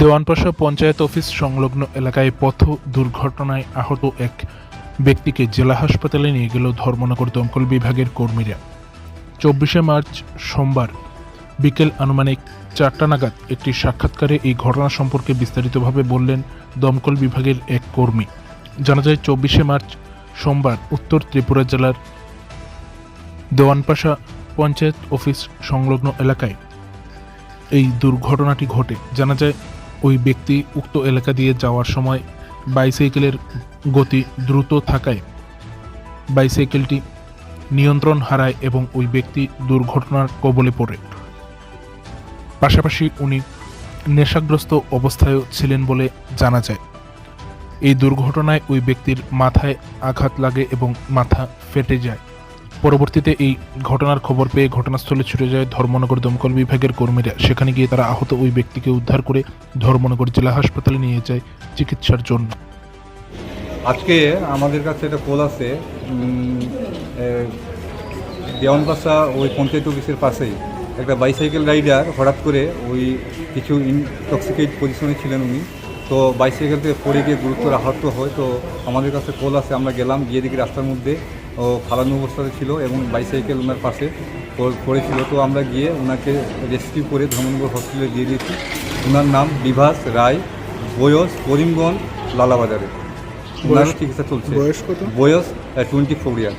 দেওয়ানপাশা panchayat office সংলগ্ন এলাকায় পথ দুর্ঘটনায় আহত এক ব্যক্তিকে জেলা হাসপাতালে নিয়ে গেল ধর্মনগর দমকল বিভাগের কর্মীরা। চব্বিশে মার্চ সোমবার বিকেল আনুমানিক চারটা নাগাদ একটি সাক্ষাৎকারে এই ঘটনা সম্পর্কে বিস্তারিতভাবে বললেন দমকল বিভাগের এক কর্মী। জানা যায়, চব্বিশে মার্চ সোমবার উত্তর ত্রিপুরা জেলার দেওয়ানপাশা পঞ্চায়েত অফিস সংলগ্ন এলাকায় এই দুর্ঘটনাটি ঘটে। জানা যায় ওই ব্যক্তি উক্ত এলাকা দিয়ে যাওয়ার সময় বাইসাইকেলের গতি দ্রুত থাকায় বাইসাইকেলটি নিয়ন্ত্রণ হারায় এবং ওই ব্যক্তি দুর্ঘটনার কবলে পড়ে। পাশাপাশি উনি নেশাগ্রস্ত অবস্থায়ও ছিলেন বলে জানা যায়। এই দুর্ঘটনায় ওই ব্যক্তির মাথায় আঘাত লাগে এবং মাথা ফেটে যায়। পরবর্তীতে এই ঘটনার খবর পেয়ে ঘটনাস্থলে ছুটে যায় ধর্মনগর দমকল বিভাগের কর্মীরা। সেখানে গিয়ে তারা আহত ওই ব্যক্তিকে উদ্ধার করে ধর্মনগর জেলা হাসপাতালে নিয়ে যায় চিকিৎসার জন্য। আজকে আমাদের কাছে একটা কল আছে দেওয়ানবাসা ওই পঞ্চায়েত অফিসের পাশেই। একটা বাইসাইকেল রাইডার হঠাৎ করে ওই কিছু ইনটক্সিকেট পজিশনে ছিলেন উনি। তো বাইসাইকেল থেকে পড়ে গিয়ে গুরুতর আহত হয়। তো আমাদের কাছে কল আছে, আমরা গেলাম, গিয়ে দেখি রাস্তার মধ্যে ও ফালানো অবস্থাতে ছিল এবং বাইসাইকেল ওনার পাশে পড়- পড়েছিল। তো আমরা গিয়ে ওনাকে রেস্কিউ করে ধর্মনগর হসপিটালে দিয়ে দিয়েছি। ওনার নাম বিভাস রায় বয়স করিমগঞ্জ লালাবাজারে। ওনার চিকিৎসা চলছে। বয়স কত? বয়স টোয়েন্টি ফোর ইয়ার